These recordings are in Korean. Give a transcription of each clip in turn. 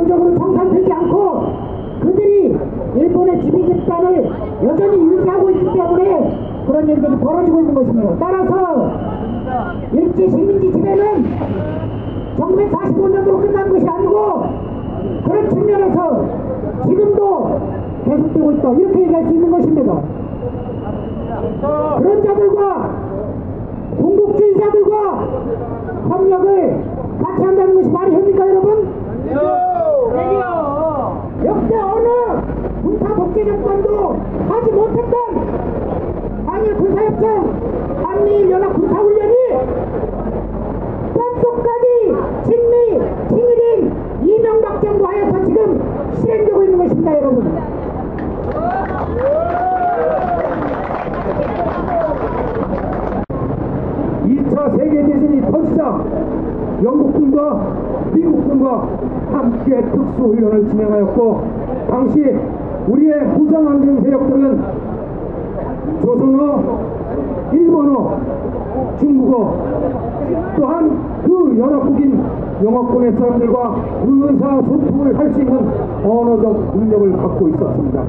근본적으로 정상되지 않고 그들이 일본의 지배 집단을 여전히 유지하고 있기 때문에 그런 일들이 벌어지고 있는 것입니다. 따라서 일제 식민지 지배는 1945년으로 끝난 것이 아니고 그런 측면에서 지금도 계속되고 있다 이렇게 얘기할 수 있는 것입니다. 그런 자들과 군국주의자들과 협력을 같이 한다는 것이 말이 됩니까 여러분? 역대 어느 군사 독재 정권도 하지 못했던 한일 군사협정, 한미일 연합 군사훈련이 뼛속까지 친미, 친일인 이명박 정부 하에서 지금 실행되고 있는 것입니다 여러분. 2차 세계대전이 터지자 영국군과 미국군과 함께 특수훈련을 진행하였고 당시 우리의 무장항쟁 세력들은 조선어, 일본어, 중국어 또한 그 연합국인 영어권의 사람들과 의사소통을 할 수 있는 언어적 능력을 갖고 있었습니다.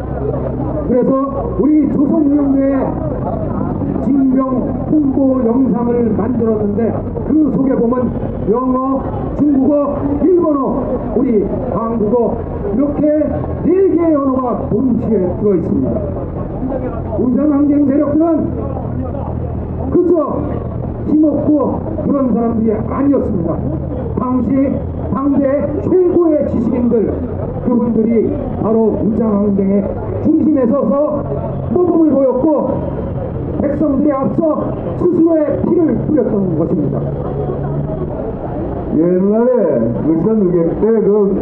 그래서 우리 조선무용대의 징병 홍보 영상을 만들었는데 그 속에 보면 영어, 중국어, 일본어, 우리 한국어 이렇게 네 개의 언어가 동시에 들어 있습니다. 우선 항쟁 세력들은 그저 힘없고 그런 사람들이 아니었습니다. 당시 당대 최고의 지식인들 그분들이 바로 무장항쟁의 중심에 서서 모범을 보였고 백성들에 앞서 스스로의 피를 뿌렸던 것입니다. 옛날에 글선 의객 때그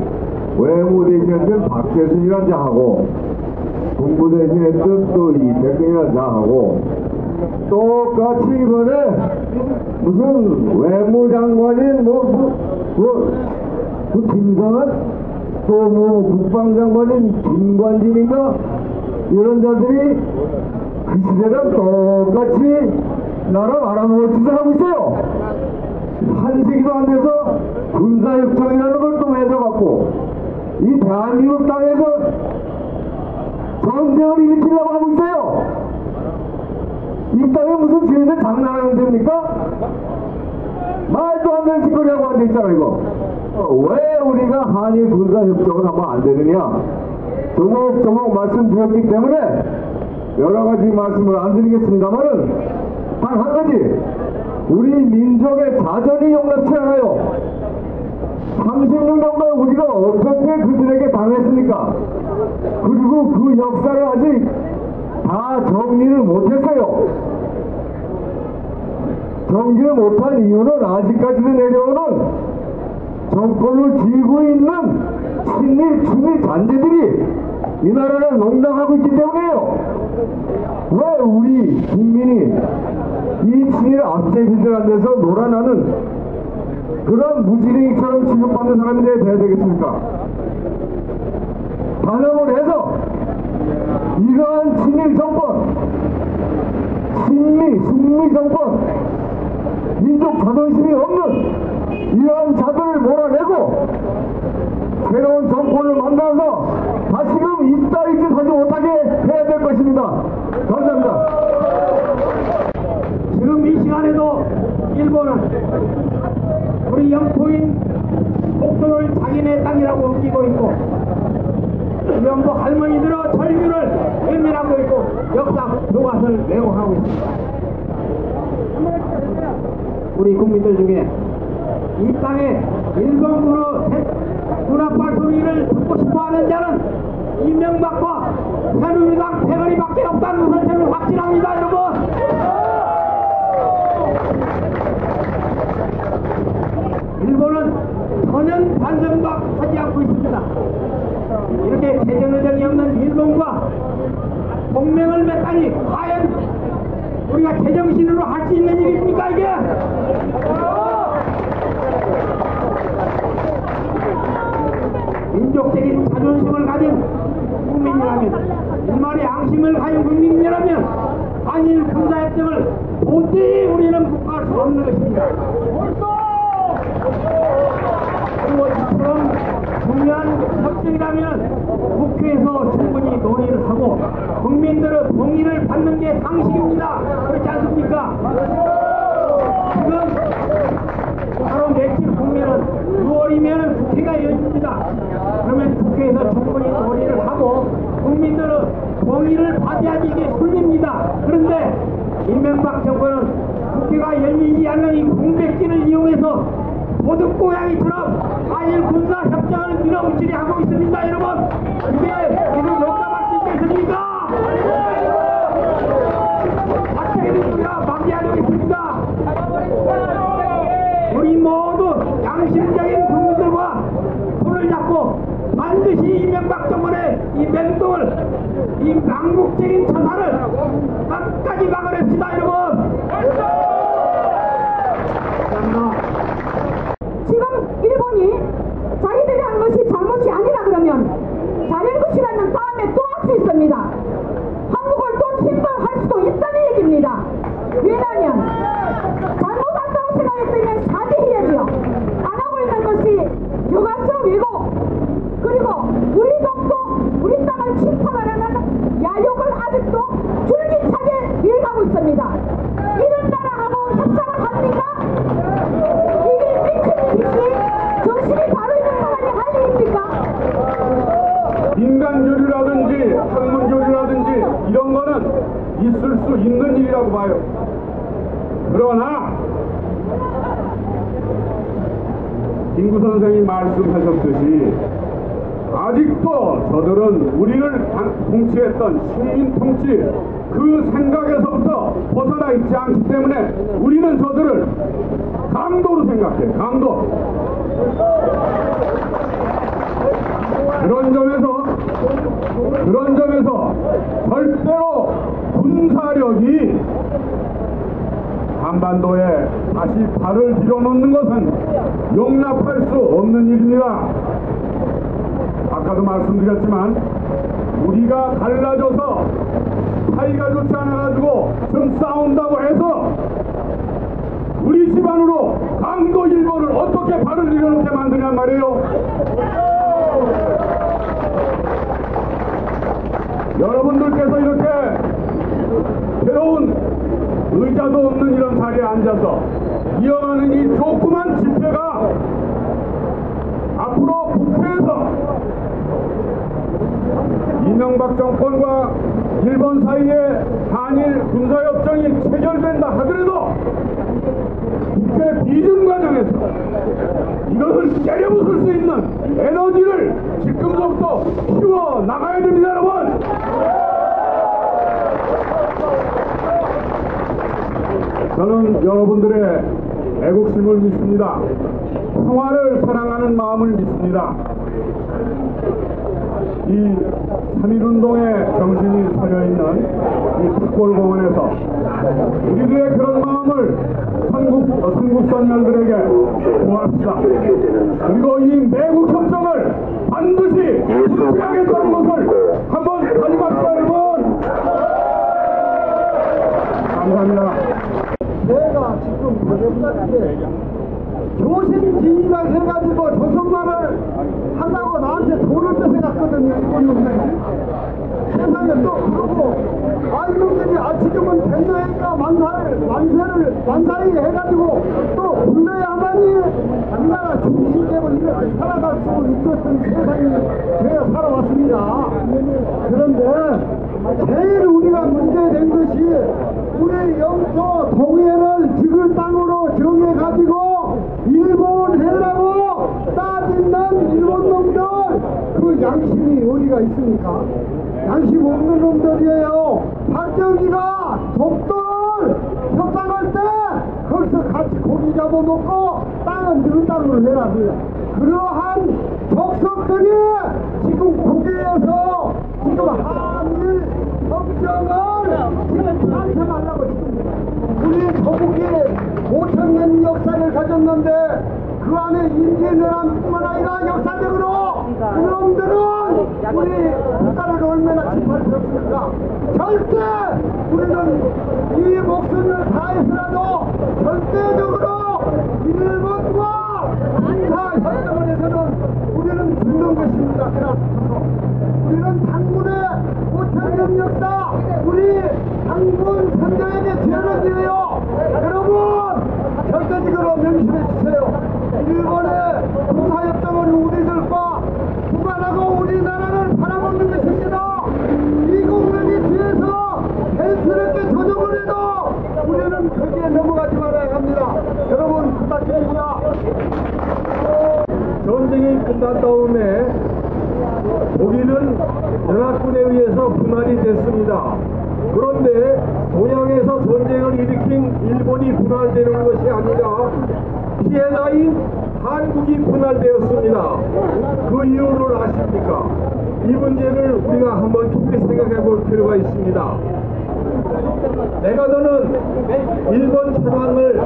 외무 대신했던 박재순이란 자하고 공부 대신했던 또 이태근이란 자하고 똑같이 이번에 무슨 외무장관인 뭐, 뭐, 뭐, 그 김성한 또뭐 국방장관인 김관진인가 이런 자들이 그 시대랑 똑같이 나라 말아먹을 짓을 하고 있어요. 한 세기도 안 돼서 군사협정이라는 걸 또 맺어갖고 이 대한민국 땅에서 전쟁을 일으키려고 하고 있어요. 이 땅에 무슨 죄를 장난하는 됩니까? 말도 안 되는 짓거리 하고 앉아있잖아 이거. 어, 왜 우리가 한일 군사협정을 하면 안 되느냐? 조목조목 말씀드렸기 때문에 여러 가지 말씀을 안 드리겠습니다만은 단 한 가지 우리 민족의 자전이 용납치 않아요. 30년 동안 우리가 어떻게 그들에게 당했습니까? 그리고 그 역사를 아직 다 정리를 못했어요. 정리를 못한 이유는 아직까지도 내려오는 정권을 쥐고 있는 친일, 친일 단체들이 이 나라를 농당하고 있기 때문에요. 왜 우리 국민이 이 친일 앞세기들한 데서 놀아나는 그런 무지랭이처럼 취급받는 사람이 돼야 되겠습니까? 단합을 해서 이러한 친일 정권, 친미, 숙미 정권, 민족 자존심이 없는 이러한 자들을 몰아내고 새로운 정권을 만들어서 다시금 이따위 짓 하지 못하게 해야 될 것입니다. 감사합니다. 지금 이 시간에도 일본은 우리 영토인 목도를 자기네 땅이라고 웃기고 있고 영도 할머니들은 절규를 외면하고 있고 역사 교과서를 왜곡하고 있습니다. 우리 국민들 중에 이 땅에 일본으로 문화발 소리를 듣고 싶어하는 자는 이명박과 새누리당 패거리밖에 없다는 선생을 확신합니다 여러분 일본은 전혀 반성박하지 않고 있습니다 이렇게 개정의정이 없는 일본과 동맹을 맺다니 과연 우리가 제정신으로 할 수 있는 일입니까 이게 민족적인 자존심을 가진 국민이라면 일말의 양심을 가진 국민이라면 한일 군사협정을 도저히 우리는 국가할 수 없는 것입니다. 협정이라면 국회에서 충분히 논의를 하고 국민들의 동의를 받는 게 상식입니다. 그렇지 않습니까? 지금 바로 며칠 후면은 6월이면 국회가 열립니다. 그러면 국회에서 충분히 논의를 하고 국민들의 동의를 받아야지 이게 순리입니다. 그런데 이명박 정부는 국회가 열리지 않는 이 공백기를 이용해서 도둑고양이처럼 한일 군사 협정을 밀어붙이려 하고 있습니다, 여러분. 이게 이걸 용납할 수 있겠습니까? 어떻게 됩니까? 막이하겠습니다. 우리 모두 양심적인 국민들과 손을 잡고 반드시 이명박 정권의 이 맹동을 이 망국적인 처사를 끝까지 막아냅시다 여러분 감사합니다. 지금 일본이 자기들이 한 것이 잘못이 아니라 그러면 잘못이라면 다음에 또 할 수 있습니다. 한국을 또 침범할 수도 있다는 얘기입니다. 왜냐하면 잘못한다고 생각했더니 사죄해야지요. 안 하고 있는 것이 교과서 왜곡 그리고 우리 독도 우리 땅을 침탈하려는 야욕을 아직도 줄기차게 이어가고 있습니다. 이런 나라하고 협상을 합니까? 이게 미친 짓이 정신이 바로 있는 사람이 할 일입니까? 인간교류라든지 학문교류라든지 이런 거는 있을 수 있는 일이라고 봐요. 그러나 김구 선생이 말씀하셨듯이 아직도 저들은 우리를 당- 통치했던 식민 통치 그 생각에서부터 벗어나 있지 않기 때문에 우리는 저들을 강도로 생각해 강도. 그런 점에서 그런 점에서 절대로 군사력이 한반도에 다시 발을 들여놓는 것은 용납할 수 없는 일입니다. 아까도 말씀드렸지만 우리가 갈라져서 사이가 좋지 않아가지고 좀 싸운다고 해서 우리 집안으로 강도 일본을 어떻게 발을 들여놓게 만드냔 말이에요. 여러분들께서 이렇게 새로운 의자도 없는 이런 자리에 앉아서 이어가는 이 조그만 집회가 앞으로 국회에서 이명박 정권과 일본 사이에 한일 군사협정이 체결된다 하더라도 국회 비준 과정에서 이것을 때려부술 수 있는 에너지를 지금부터 키워 나가야 됩니다, 여러분! 저는 여러분들의 애국심을 믿습니다. 평화를 사랑하는 마음을 믿습니다. 이 3.1운동의 정신이 서려있는 이 특골공원에서 우리들의 그런 마음을 한국, 어, 한국선열들에게 고합시다. 그리고 이 매국협정을 반드시 불피하겠다는 것을 한번 다짐합시다, 여러분! 감사합니다. 내가 지금 어렵다는데 교심지휘라 해가지고 조선말을 한다고 나한테 돈을 뺏어갔거든요 일본 놈들이. 세상에 또 그러고 아 이 놈들이 아 지금은 됐나니까 만사를 만세를 만사히 해가지고 또 불러야만이 우리나라 중심되고 이렇게 살아갈 수 있었던 세상에 제가 살아왔습니다. 그런데 제일 우리가 문제된 것이 우리 영토 정해 가지고 일본 해라고 따진다는 일본 놈들 그 양심이 어디가 있습니까? 양심 없는 놈들이에요. 박정희가 독도를 협상할 때 거기서 같이 고기 잡아먹고 땅은 너희 땅으로 해라 그래. 그러한 족속들이 지금 국회에서 지금 한일 협정을 지금 탄생하려고 있습니다. 우리 조국이 5천년 역사를 가졌는데 그 안에 인재내란뿐만 아니라 역사적으로 그놈들은 우리 국가를 얼마나 짓밟혔습니까? 절대 우리는 이 목숨을 다해서라도 절대적으로 일본과 군사 협정원에서는 우리는 죽는 것입니다. 그래서 우리는 당군의 5천년 역사, 우리 당군 선장에게 죄를 지어요. 여러분, 결정적으로 명심해 주세요. 일본의 군사협정은 우리들과 무관하고 우리나라를 팔아먹는 것입니다. 미국놈이 뒤에서 벤스럽게 조정을 해도 우리는 거기에 넘어가지 말아야 합니다. 여러분, 부탁드립니다. 전쟁이 끝난 다음에 독일은 연합군에 의해서 분할이 됐습니다. 그런데 동양에서 전쟁을 일으킨 일본이 분할되는 것이 아니라 피해자인 한국이 분할되었습니다. 그 이유를 아십니까? 이 문제를 우리가 한번 깊이 생각해 볼 필요가 있습니다. 메가더는 일본 차량을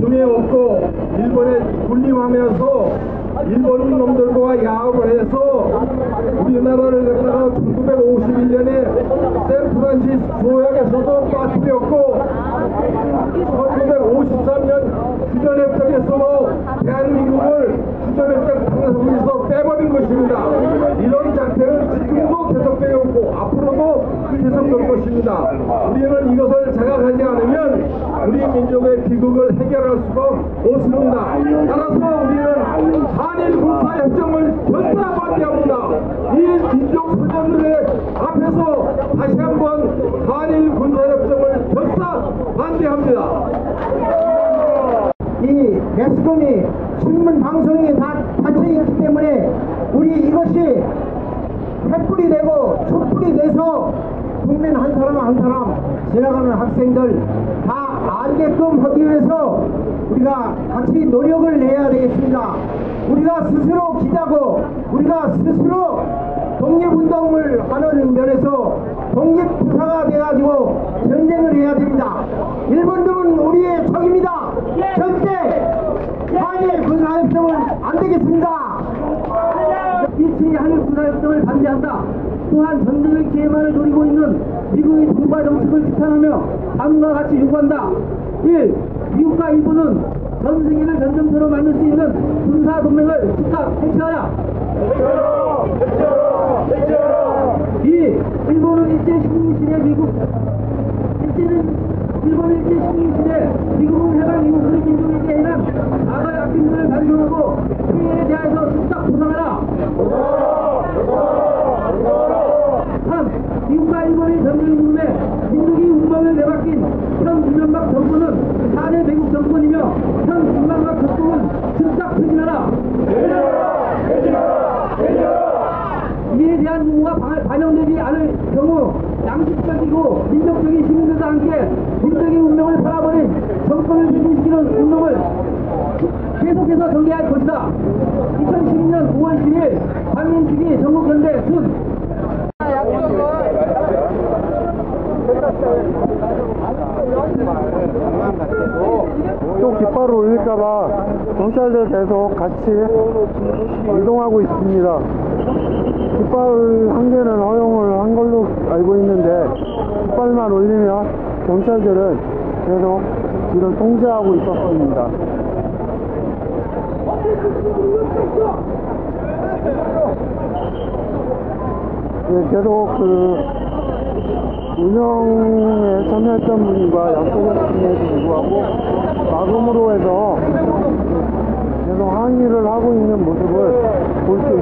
등에 업고 일본에 군림하면서 일본 놈들과 야합을 해서 우리나라를 갖다가 1951년에 샌프란시스코 조약에서도 빠뜨렸고 1953년 주전협정에서도 대한민국을 주전협정 당사국에서 빼버린 것입니다. 이런 장태는 지금도 계속되어 있고 앞으로도 계속될 우리는 이것을 자각하지 않으면 우리 민족의 비극을 해결할 수가 없습니다. 따라서 우리는 한일 군사협정을 전사 반대합니다. 이 민족 소년들의 앞에서 다시 한번 한일 군사협정을 전사 반대합니다. 이 매스컴이 신문 방송이 다 닫혀 있기 때문에 우리 이것이 횃불이 되고 촛불이 돼서 국민 한 사람 한 사람 지나가는 학생들 다 알게끔 하기 위해서 우리가 같이 노력을 내야 되겠습니다. 우리가 스스로 기자고 우리가 스스로 독립운동을 하는 면에서 독립부사가 돼가지고 전쟁을 해야 됩니다. 일본들은 우리의 적입니다. 절대 한일 군사협정은 안 되겠습니다. 일체의 한일 군사협정을 반대한다. 또한 전쟁의 기회만을 노리고 있는 미국의 동바 정책을 비판하며 다음과 같이 요구한다. 1. 미국과 일본은 전 세계를 전쟁터로 만들 수 있는 군사 동맹을 즉각 해체하라. 2. 일본은 일제 식민시대 미국 일제는 일본 일제 식민시대 미국은 해방 이후 우리 민족에게 행한 과거의 악행들을 반성하고 피해에 대해서 즉각 보상하라. 3. 미국과 일본의 전쟁 이후에 민족이 운명을 내맡긴 현 이명박 정권은 4대 매국 정권이며 현 이명박 정권은 즉각 퇴진하라. 이에 대한 요구가 반- 반영되지 않을 경우 양식적이고 민족적인 시민들과 함께 민족의 운명을 팔아버린 정권을 퇴진시키는 운동을 계속해서 전개할 것이다. 2012년 5월 10일 반민주기 전국현대 순또 올릴까봐 경찰들 계속 같이 이동하고 있습니다. 깃발 한 개는 허용을 한 걸로 알고 있는데 깃발만 올리면 경찰들은 계속 지금 통제하고 있었습니다. 예, 계속 그 운영에 참여했던 분과 약속했음에도 불구하고 마금으로 해서 계속 항의를 하고 있는 모습을 볼 수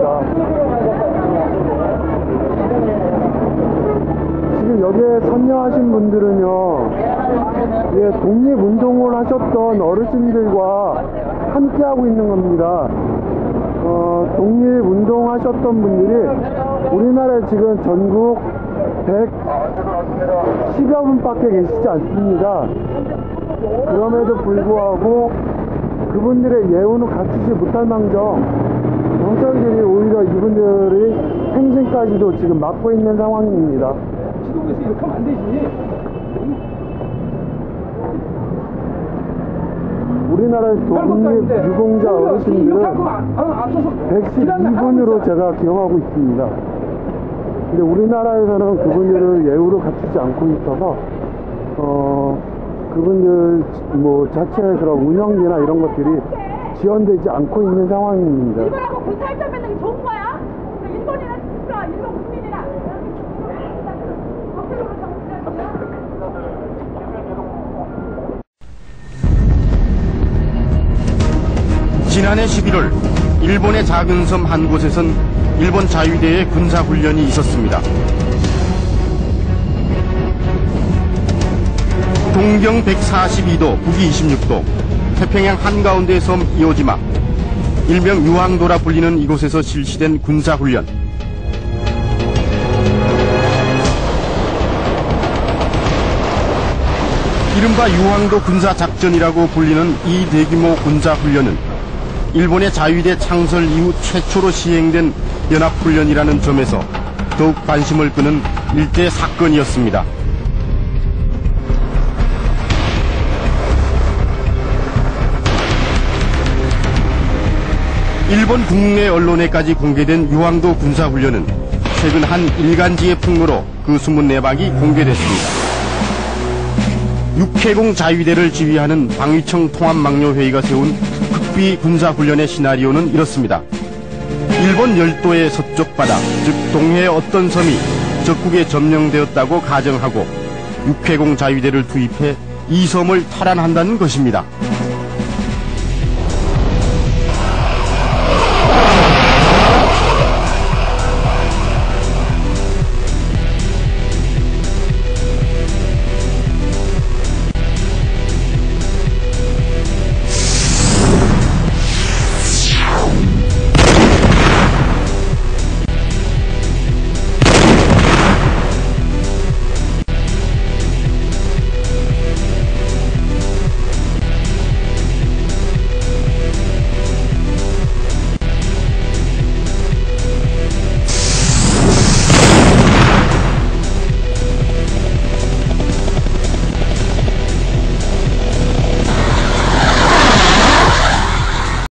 있었습니다. 지금 여기에 참여하신 분들은요, 예, 독립운동을 하셨던 어르신들과 함께하고 있는 겁니다. 어, 독립운동 하셨던 분들이 우리나라에 지금 전국 110여 분밖에 계시지 않습니다. 그럼에도 불구하고 그분들의 예우는 갖추지 못할 망정 경찰들이 오히려 이분들의 행진까지도 지금 막고 있는 상황입니다. 우리나라의 독립 유공자 어르신들은 112분으로 제가 기억하고 있습니다. 근데 우리나라에서는 그분들을 예우로 갖추지 않고 있어서 어 그분들 뭐 자체의 그런 운영비나 이런 것들이 지원되지 않고 있는 상황입니다. 일본하고 군사 협정 맺는 게 좋은 거야? 일본이나 진짜 일본 국민이나 지난해 11월 일본의 작은 섬 한 곳에선 일본 자위대의 군사훈련이 있었습니다. 동경 142도, 북위 26도, 태평양 한가운데 섬 이오지마, 일명 유황도라 불리는 이곳에서 실시된 군사훈련. 이른바 유황도 군사작전이라고 불리는 이 대규모 군사훈련은 일본의 자위대 창설 이후 최초로 시행된 연합훈련이라는 점에서 더욱 관심을 끄는 일대 사건이었습니다. 일본 국내 언론에까지 공개된 유황도 군사훈련은 최근 한 일간지의 풍로로 그 숨은 내막이 공개됐습니다. 육해공 자위대를 지휘하는 방위청 통합망료회의가 세운 극비 군사훈련의 시나리오는 이렇습니다. 일본 열도의 서쪽 바다, 즉 동해의 어떤 섬이 적국에 점령되었다고 가정하고 육해공 자위대를 투입해 이 섬을 탈환한다는 것입니다.